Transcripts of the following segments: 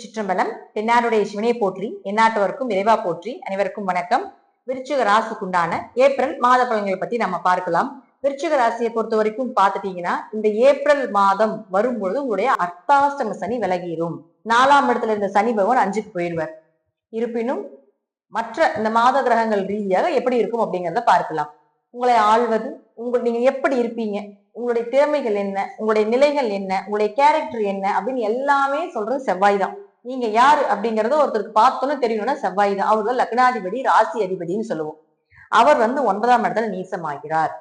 திருச்சிற்றம்பலம் தென்னாருடைய சிவனை போற்றி எந்நாட்டவருக்கும் இறைவா போற்றி அனைவருக்கும் வணக்கம். விருச்சிக ராசிக்குண்டான ஏப்ரல் மாத பலன்களை பத்தி நம்ம பார்க்கலாம். விருச்சிக ராசியை பொறுத்த வரைக்கும் பார்த்துட்டீங்கன்னா இந்த ஏப்ரல் மாதம் வரும்பொழுது உங்களுடைய அர்த்தாஷ்டம சனி விலகிரும். நாலாம் இடத்துல இருந்த சனி பகவான் அஞ்சுக்கு போயிடுவார். இருப்பினும் மற்ற இந்த மாத கிரகங்கள் ரீதியாக எப்படி இருக்கும் அப்படிங்கிறத பார்க்கலாம். உங்களை ஆள்வது உங்கள் நீங்க எப்படி இருப்பீங்க உங்களுடைய திறமைகள் என்ன உங்களுடைய நிலைகள் என்ன உங்களுடைய கேரக்டர் என்ன அப்படின்னு எல்லாமே சொல்றது செவ்வாய் தான். நீங்க யாரு அப்படிங்கறத ஒருத்தருக்கு பார்த்தோன்னு தெரியணும்னா செவ்வாய் தான். அவர் தான் லக்னாதிபதி ராசி அதிபதினு சொல்லுவோம். அவர் வந்து ஒன்பதாம் இடத்துல நீசமாகிறார்.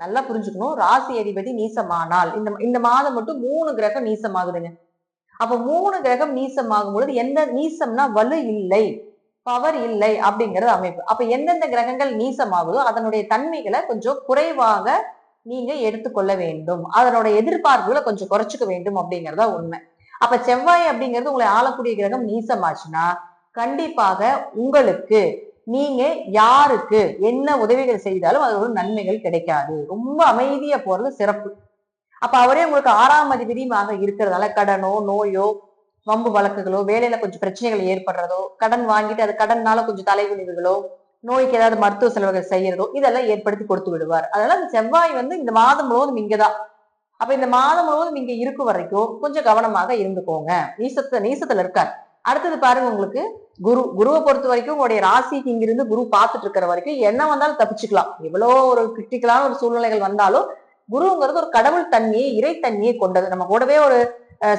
நல்லா புரிஞ்சுக்கணும். ராசி அதிபதி நீசமானால் இந்த இந்த மாதம் மட்டும் மூணு கிரகம் நீசமாகுதுங்க. அப்ப மூணு கிரகம் நீசமாகும் பொழுது எந்த நீசம்னா வலு இல்லை பவர் இல்லை அப்படிங்கிறது அமைப்பு. அப்ப எந்தெந்த கிரகங்கள் நீசமாகுதோ அதனுடைய தன்மைகளை கொஞ்சம் குறைவாக நீங்க எடுத்துக்கொள்ள வேண்டும். அதனோட எதிர்பார்ப்புகளை கொஞ்சம் குறைச்சிக்க வேண்டும் அப்படிங்கறதா உண்மை. அப்ப செவ்வாய் அப்படிங்கிறது உங்களை ஆளக்கூடிய கிரகம் நீசமாச்சுன்னா கண்டிப்பாக உங்களுக்கு நீங்க யாருக்கு என்ன உதவிகள் செய்தாலும் அது ஒரு நன்மைகள் கிடைக்காது. ரொம்ப அமைதியா போறது சிறப்பு. அப்ப அவரே உங்களுக்கு ஆறாம் அதிபதியுமாக இருக்கிறதால கடனோ நோயோ வம்பு வழக்குகளோ வேலையில கொஞ்சம் பிரச்சனைகள் ஏற்படுறதோ கடன் வாங்கிட்டு அது கடன்னால கொஞ்சம் தலைகுனிவுகளோ நோய்க்கு ஏதாவது மருத்துவ செலவுகள் செய்யறதோ இதெல்லாம் ஏற்படுத்தி கொடுத்து விடுவார். அதனால இந்த செவ்வாய் வந்து இந்த மாதம் முழுவதும் இங்கதான். அப்ப இந்த மாதம் முழுவதும் நீங்க இருக்கும் வரைக்கும் கொஞ்சம் கவனமாக இருந்துக்கோங்க. நீசத்த நீசத்துல இருக்கார். அடுத்தது பாருங்க உங்களுக்கு குரு குருவை பொறுத்த வரைக்கும் உங்களுடைய ராசிக்கு இங்கிருந்து குரு பார்த்துட்டு இருக்கிற வரைக்கும் என்ன வந்தாலும் தப்பிச்சுக்கலாம். எவ்வளோ ஒரு கிரிட்டிக்கலான ஒரு சூழ்நிலைகள் வந்தாலும் குருங்கிறது ஒரு கடவுள் தன்மையை இறைத்தன்மையை கொண்டது. நம்ம கூடவே ஒரு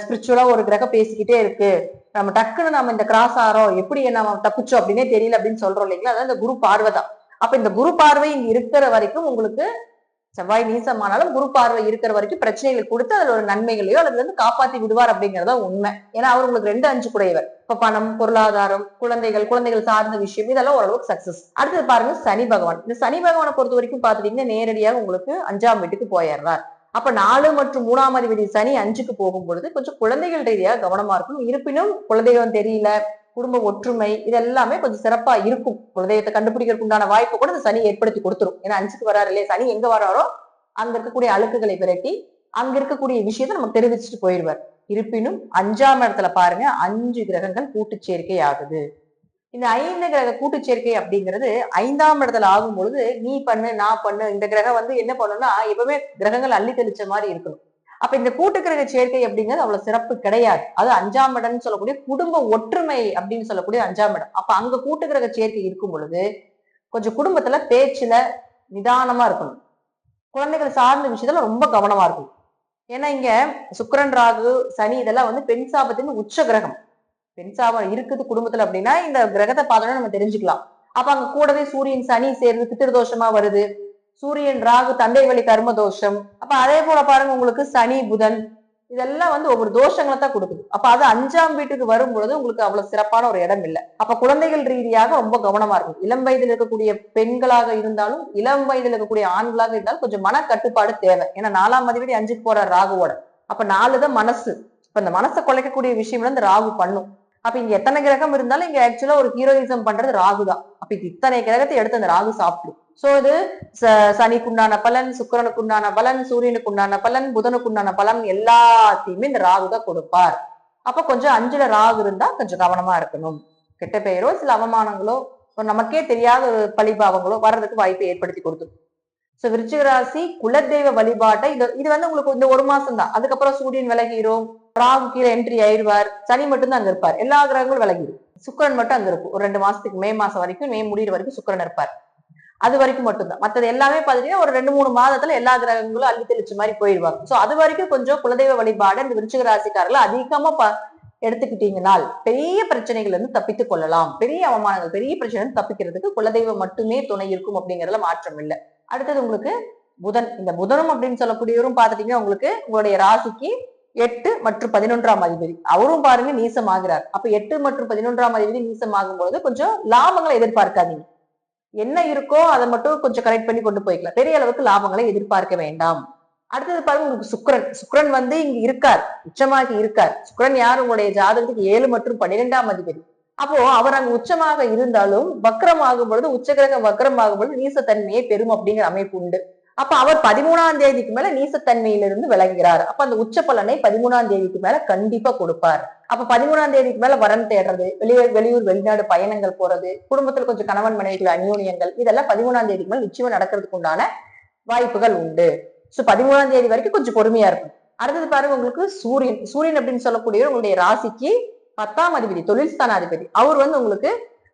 ஸ்பிரிச்சுவலா ஒரு கிரகம் பேசிக்கிட்டே இருக்கு. நம்ம டக்குன்னு நம்ம இந்த கிராஸ் ஆறோம். எப்படி நம்ம தப்பிச்சோம் அப்படின்னே தெரியல அப்படின்னு சொல்றோம் இல்லைங்களா? அதான் இந்த குரு பார்வை தான். அப்ப இந்த குரு பார்வை இங்க இருக்கிற வரைக்கும் உங்களுக்கு செவ்வாய் நீசமானாலும் குரு பார்வை இருக்கிற வரைக்கும் பிரச்சனைகள் கொடுத்து அதுல ஒரு நன்மைகளையோ அதுல வந்து காப்பாத்தி விடுவார் அப்படிங்கறத உண்மை. ஏன்னா அவர் உங்களுக்கு ரெண்டு அஞ்சு குடையவர் இப்ப பணம் பொருளாதாரம் குழந்தைகள் குழந்தைகள் சார்ந்த விஷயம் இதெல்லாம் ஓரளவுக்கு சக்சஸ் அடுத்தது பாருங்க சனி பகவான். இந்த சனி பகவானை பொறுத்த வரைக்கும் பாத்துட்டீங்கன்னா நேரடியாக உங்களுக்கு அஞ்சாம் வீட்டுக்கு போயிடுறார். அப்ப நாலு மற்றும் மூணாம் அதிபதி சனி அஞ்சுக்கு போகும் பொழுது கொஞ்சம் குழந்தைகள் ரீதியாக கவனமா இருக்கணும். இருப்பினும் குலதெய்வம் தெரியல. குடும்ப ஒற்றுமை இதெல்லாமே கொஞ்சம் சிறப்பா இருக்கும். குலதெய்வத்தை கண்டுபிடிக்கிறதுக்கு உண்டான வாய்ப்பு கூட இந்த சனி ஏற்படுத்தி கொடுத்துரும். ஏன்னா அஞ்சுக்கு வராரு இல்லையா? சனி எங்க வராரோ அங்க இருக்கக்கூடிய அழுக்குகளை விரட்டி அங்க இருக்கக்கூடிய விஷயத்த நமக்கு தெரிவிச்சுட்டு போயிடுவார். இருப்பினும் அஞ்சாம் இடத்துல பாருங்க அஞ்சு கிரகங்கள் கூட்டு சேர்க்கை ஆகுது இந்த ஐந்து கிரக கூட்டு சேர்க்கை அப்படிங்கிறது ஐந்தாம் இடத்துல ஆகும் பொழுது நீ பண்ணு நான் பண்ணு இந்த கிரகம் வந்து என்ன பண்ணும்னா எப்பவுமே கிரகங்கள் அள்ளி தெளிச்ச மாதிரி இருக்கணும். அப்ப இந்த கூட்டுக்கிரக சேர்க்கை அப்படிங்கிறது அவ்வளவு சிறப்பு கிடையாது. அது அஞ்சாம் இடம்னு சொல்லக்கூடிய குடும்ப ஒற்றுமை அப்படின்னு சொல்லக்கூடிய அஞ்சாம் இடம். அப்ப அங்க கூட்டுக்கிரக சேர்க்கை இருக்கும் பொழுது கொஞ்சம் குடும்பத்துல பேச்சுல நிதானமா இருக்கணும். குழந்தைகள் சார்ந்த விஷயத்துல ரொம்ப கவனமா இருக்கணும். ஏன்னா இங்க சுக்கரன் ராகு சனி இதெல்லாம் வந்து பெண் சாபத்தின் உச்ச கிரகம் பெண் சாபம் இருக்குது குடும்பத்துல அப்படின்னா இந்த கிரகத்தை பார்த்தோன்னா நம்ம தெரிஞ்சுக்கலாம். அப்ப அங்க கூடவே சூரியன் சனி சேர்ந்து பித்திருதோஷமா வருது. சூரியன் ராகு தந்தை வழி கர்ம தோஷம். அப்ப அதே போல பாருங்க உங்களுக்கு சனி புதன் இதெல்லாம் வந்து ஒவ்வொரு தோஷங்களை தான் கொடுக்குது. அப்ப அது அஞ்சாம் வீட்டுக்கு வரும் பொழுது உங்களுக்கு அவ்வளவு சிறப்பான ஒரு இடம் இல்லை. அப்ப குழந்தைகள் ரீதியாக ரொம்ப கவனமா இருக்கும் இளம் வயதில் இருக்கக்கூடிய பெண்களாக இருந்தாலும் இளம் வயதில் இருக்கக்கூடிய ஆண்களாக இருந்தாலும் கொஞ்சம் மன கட்டுப்பாடு தேவை. ஏன்னா நாலாம் அதிபதி அஞ்சுக்கு போற ராகுவோட. அப்ப நாலு தான் மனசு. இப்ப இந்த மனசை குலைக்கக்கூடிய விஷயம் இந்த ராகு பண்ணும். அப்ப இங்க எத்தனை கிரகம் இருந்தாலும் இங்க ஆக்சுவலா ஒரு ஹீரோயிசம் பண்றது ராகு தான் அப்ப இத்தனை கிரகத்தை எடுத்து அந்த ராகு சாப்பிடும். சோ இது சனிக்குண்டான பலன் சுக்கரனுக்குண்டான பலன் சூரியனுக்கு உண்டான பலன் புதனுக்குண்டான பலன் எல்லாத்தையுமே இந்த ராகு தான் கொடுப்பார். அப்ப கொஞ்சம் அஞ்சுல ராகு இருந்தா கொஞ்சம் கவனமா இருக்கணும். கெட்ட பெயரோ சில அவமானங்களோ நமக்கே தெரியாத ஒரு பழிபாவங்களோ வர்றதுக்கு வாய்ப்பை ஏற்படுத்தி கொடுத்துரும். சோ விருச்சிக ராசி குலதெய்வ வழிபாட்டை இது இது வந்து உங்களுக்கு இந்த ஒரு மாசம் தான். அதுக்கப்புறம் சூரியன் விலகிரும் ராகு கீழே என்ட்ரி ஆயிடுவார் சனி மட்டும் தான் அங்க இருப்பார். எல்லா கிரகங்களும் விலகிடும் சுக்கரன் மட்டும் அங்க இருக்கும். ஒரு ரெண்டு மாசத்துக்கு மே மாசம் வரைக்கும் மே முடியிற வரைக்கும் சுக்கரன் இருப்பார். அது வரைக்கும் மட்டும்தான். மற்றது எல்லாமே பார்த்துட்டீங்கன்னா ஒரு ரெண்டு மூணு மாதத்துல எல்லா கிரகங்களும் அள்ளி தெளிச்ச மாதிரி போயிடுவாங்க. சோ அது வரைக்கும் கொஞ்சம் குலதெய்வ வழிபாடு இந்த விருச்சிக ராசிக்காரர்கள் அதிகமா ப எடுத்துக்கிட்டீங்கனால் பெரிய பிரச்சனைகள் இருந்து தப்பித்து கொள்ளலாம். பெரிய அவமானங்கள் பெரிய பிரச்சனை தப்பிக்கிறதுக்கு குலதெய்வம் மட்டுமே துணை இருக்கும் அப்படிங்கறதுல மாற்றம் இல்லை. அடுத்தது உங்களுக்கு புதன். இந்த புதனும் அப்படின்னு சொல்லக்கூடியவரும் பாத்துட்டீங்கன்னா உங்களுக்கு உங்களுடைய ராசிக்கு எட்டு மற்றும் பதினொன்றாம் அதிபதி. அவரும் பாருங்க நீசம் ஆகிறார் அப்ப எட்டு மற்றும் பதினொன்றாம் அதிபதி நீசம் ஆகும் பொழுது கொஞ்சம் லாபங்களை எதிர்பார்க்காதீங்க. என்ன இருக்கோ அதை மட்டும் கொஞ்சம் கரெக்ட் பண்ணி கொண்டு போய்க்கலாம். பெரிய அளவுக்கு லாபங்களை எதிர்பார்க்க வேண்டாம். அடுத்தது பாருங்க உங்களுக்கு சுக்கரன். சுக்கரன் வந்து இங்க இருக்கார். உச்சமாகி இருக்கார். சுக்கரன் யார்? உங்களுடைய ஜாதகத்துக்கு ஏழு மற்றும் பன்னிரெண்டாம் அதிபதி. அப்போ அவர் அங்க உச்சமாக இருந்தாலும் வக்ரம் ஆகும் பொழுது உச்சகிரகம் வக்ரம் ஆகும் பொழுது நீசத்தன்மையை பெறும் அப்படிங்கிற அமைப்பு உண்டு. அப்ப அவர் பதிமூணாம் தேதிக்கு மேல நீசத்தன்மையிலிருந்து விளங்குகிறார். அப்ப அந்த உச்ச பலனை பதிமூணாம் தேதிக்கு மேல கண்டிப்பா கொடுப்பார். அப்ப பதிமூணாம் தேதிக்கு மேல வரன் தேடுறது வெளியூர் வெளியூர் வெளிநாடு பயணங்கள் போறது குடும்பத்துல கொஞ்சம் கணவன் மனைவிகள் அந்யோன்யங்கள் இதெல்லாம் பதிமூணாம் தேதிக்கு மேல நிச்சயமா நடக்கிறதுக்கு உண்டான வாய்ப்புகள் உண்டு. சோ பதிமூணாம் தேதி வரைக்கும் கொஞ்சம் பொறுமையா இருக்கும் அடுத்தது பாருங்க உங்களுக்கு சூரியன் சூரியன் அப்படின்னு சொல்லக்கூடிய உங்களுடைய ராசிக்கு பத்தாம் அதிபதி தொழில் ஸ்தானாதிபதி. அவர் வந்து உங்களுக்கு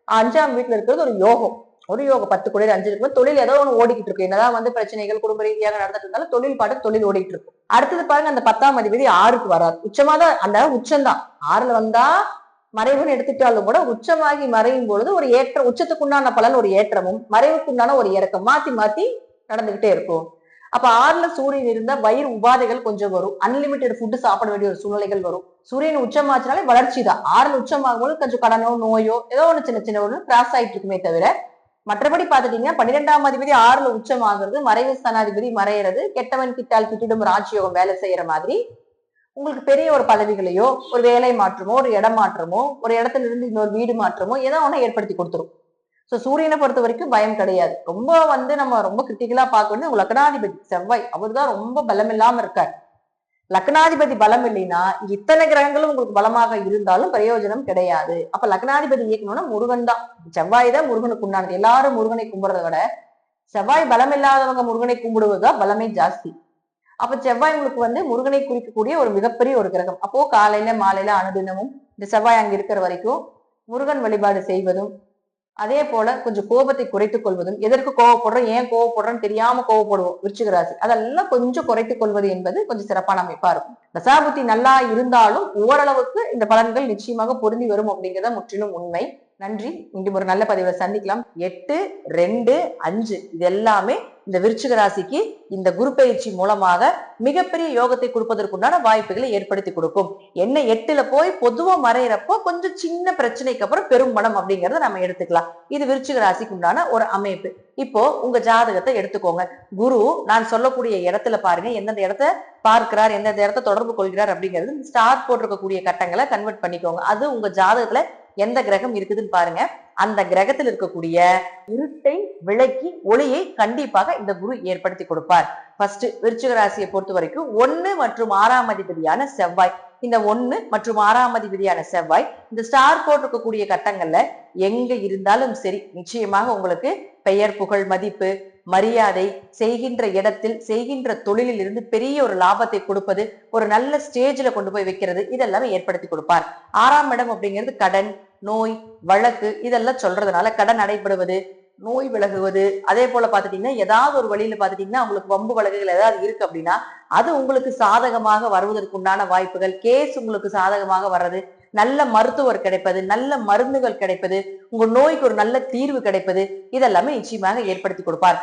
அஞ்சாம் வீட்டுல இருக்கிறது ஒரு யோகம். ஒரு யோகம் பத்து குளிர் அஞ்சு இருக்கும் தொழில் ஏதோ ஒன்று ஓடிக்கிட்டு இருக்கு. என்னதான் வந்து பிரச்சனைகள் குடும்ப ரீதியாக நடந்துட்டு இருந்தாலும் தொழில் பாட்டு தொழில் ஓடிட்டு இருக்கும் அடுத்தது பாருங்க அந்த பத்தாம் அதிபதி ஆறுக்கு வராது உச்சமா தான் அந்த உச்சம்தான். ஆறுல வந்தா மறைவுன்னு எடுத்துட்டாலும் கூட உச்சமாகி மறையும் பொழுது ஒரு ஏற்றம் உச்சத்துக்குண்டான பலன் ஒரு ஏற்றமும் மறைவுக்குண்டான ஒரு இறக்கம் மாத்தி மாத்தி நடந்துகிட்டே இருக்கும். அப்ப ஆறுல சூரியன் இருந்தா வயிறு உபாதைகள் கொஞ்சம் வரும். அன்லிமிட்டெட் ஃபுட்டு சாப்பிட வேண்டிய ஒரு சூழ்நிலைகள் வரும். சூரியன் உச்சமாச்சுனாலே வளர்ச்சி தான் ஆறுல உச்சமாகும் போது கொஞ்சம் கடனோ நோயோ ஏதோ ஒன்று சின்ன சின்ன ஒன்று கிராஸ் ஆகிட்டு இருக்குமே தவிர மற்றபடி பாத்துட்டீங்கன்னா பன்னிரெண்டாம் அதிபதி ஆறுல உச்சமாகிறது மறைவு ஸ்தானாதிபதி மறையிறது கெட்டவன் கிட்டால் கிட்டிடும் ராஜயோகம் வேலை செய்யற மாதிரி. உங்களுக்கு பெரிய ஒரு பதவிகளையோ ஒரு வேலை மாற்றமோ ஒரு இடம் மாற்றமோ ஒரு இடத்துல இருந்து இன்னொரு வீடு மாற்றமோ ஏதோ ஒண்ணு ஏற்படுத்தி கொடுத்துரும். சோ சூரியனை பொறுத்த வரைக்கும் பயம் கிடையாது. ரொம்ப வந்து நம்ம ரொம்ப கிரிட்டிக்கலா பார்க்க வேண்டியது உங்க லக்னாதிபதி செவ்வாய் அவர் தான் ரொம்ப பலம் இல்லாம இருக்கார். லக்னாதிபதி பலம் இல்லைன்னா இத்தனை கிரகங்களும் உங்களுக்கு பலமாக இருந்தாலும் பிரயோஜனம் கிடையாது. அப்ப லக்னாதிபதி இயக்கணும்னா முருகன் தான். செவ்வாய் தான் முருகனுக்கு உண்டானது. எல்லாரும் முருகனை கும்பிடுறத விட செவ்வாய் பலம் இல்லாதவங்க முருகனை கும்பிடுவதுதான் பலமே ஜாஸ்தி. அப்ப செவ்வாய் உங்களுக்கு வந்து முருகனை குறிக்கக்கூடிய ஒரு மிகப்பெரிய ஒரு கிரகம். அப்போ காலையில மாலையில அனுதினமும் இந்த செவ்வாய் அங்க இருக்கிற வரைக்கும் முருகன் வழிபாடு செய்வதும் அதே போல கொஞ்சம் கோபத்தை குறைத்துக் கொள்வதும் எதற்கு கோவப்படுறோம் ஏன் கோவப்படுறோம்னு தெரியாம கோவப்படுவோம் விருச்சிக ராசி அதெல்லாம் கொஞ்சம் குறைத்துக் கொள்வது என்பது கொஞ்சம் சிறப்பான அமைப்பா இருக்கும். தசாபுத்தி நல்லா இருந்தாலும் ஓரளவுக்கு இந்த பலன்கள் நிச்சயமாக பொருந்தி வரும் அப்படிங்கிறத முற்றிலும் உண்மை. நன்றி. மீண்டும் ஒரு நல்ல பதிவை சந்திக்கலாம். எட்டு ரெண்டு அஞ்சு. இது எல்லாமே இந்த விருச்சிக ராசிக்கு இந்த குரு பயிற்சி மூலமாக மிகப்பெரிய யோகத்தை கொடுப்பதற்குண்டான வாய்ப்புகளை ஏற்படுத்தி கொடுக்கும். என்ன எட்டுல போய் பொதுவா மறையிறப்போ கொஞ்சம் சின்ன பிரச்சனைக்கு அப்புறம் பெரும் பணம் அப்படிங்கறத நம்ம எடுத்துக்கலாம். இது விருச்சிக ராசிக்கு உண்டான ஒரு அமைப்பு. இப்போ உங்க ஜாதகத்தை எடுத்துக்கோங்க. குரு நான் சொல்லக்கூடிய இடத்துல பாருங்க. எந்தெந்த இடத்த பார்க்கிறார் எந்தெந்த இடத்த தொடர்பு கொள்கிறார் அப்படிங்கிறது ஸ்டார் போட்டிருக்கக்கூடிய கட்டங்களை கன்வெர்ட் பண்ணிக்கோங்க. அது உங்க ஜாதகத்துல எந்த கிரகம் இருக்குதுன்னு பாருங்க. அந்த கிரகத்தில் இருக்கக்கூடிய இருட்டை விளக்கி ஒளியை கண்டிப்பாக இந்த குரு ஏற்படுத்தி கொடுப்பார். ஃபர்ஸ்ட் விருச்சிக ராசியை பொறுத்த வரைக்கும் ஒன்னு மற்றும் ஆறாம் அதிபதியான செவ்வாய். இந்த ஒன்னு மற்றும் ஆறாம் அதிபதியான செவ்வாய் இந்த ஸ்டார் போட்டிருக்கக்கூடிய கட்டங்கள்ல எங்க இருந்தாலும் சரி நிச்சயமாக உங்களுக்கு பெயர் புகழ் மதிப்பு மரியாதை செய்கின்ற இடத்தில் செய்கின்ற தொழிலில் இருந்து பெரிய ஒரு லாபத்தை கொடுப்பது ஒரு நல்ல ஸ்டேஜில் கொண்டு போய் வைக்கிறது இதெல்லாமே ஏற்படுத்தி கொடுப்பார். ஆறாம் இடம் அப்படிங்கிறது கடன் நோய் வழக்கு இதெல்லாம் சொல்றதுனால கடன் நடைபெறுவது நோய் விலகுவது அதே போல பாத்துட்டீங்கன்னா ஏதாவது ஒரு வழியில பாத்துட்டீங்கன்னா உங்களுக்கு வம்பு வழக்குகள் ஏதாவது இருக்கு அப்படின்னா அது உங்களுக்கு சாதகமாக வருவதற்குண்டான வாய்ப்புகள் கேஸ் உங்களுக்கு சாதகமாக வர்றது நல்ல மருத்துவர் கிடைப்பது நல்ல மருந்துகள் கிடைப்பது உங்க நோய்க்கு ஒரு நல்ல தீர்வு கிடைப்பது இதெல்லாமே நிச்சயமாக ஏற்படுத்தி கொடுப்பார்.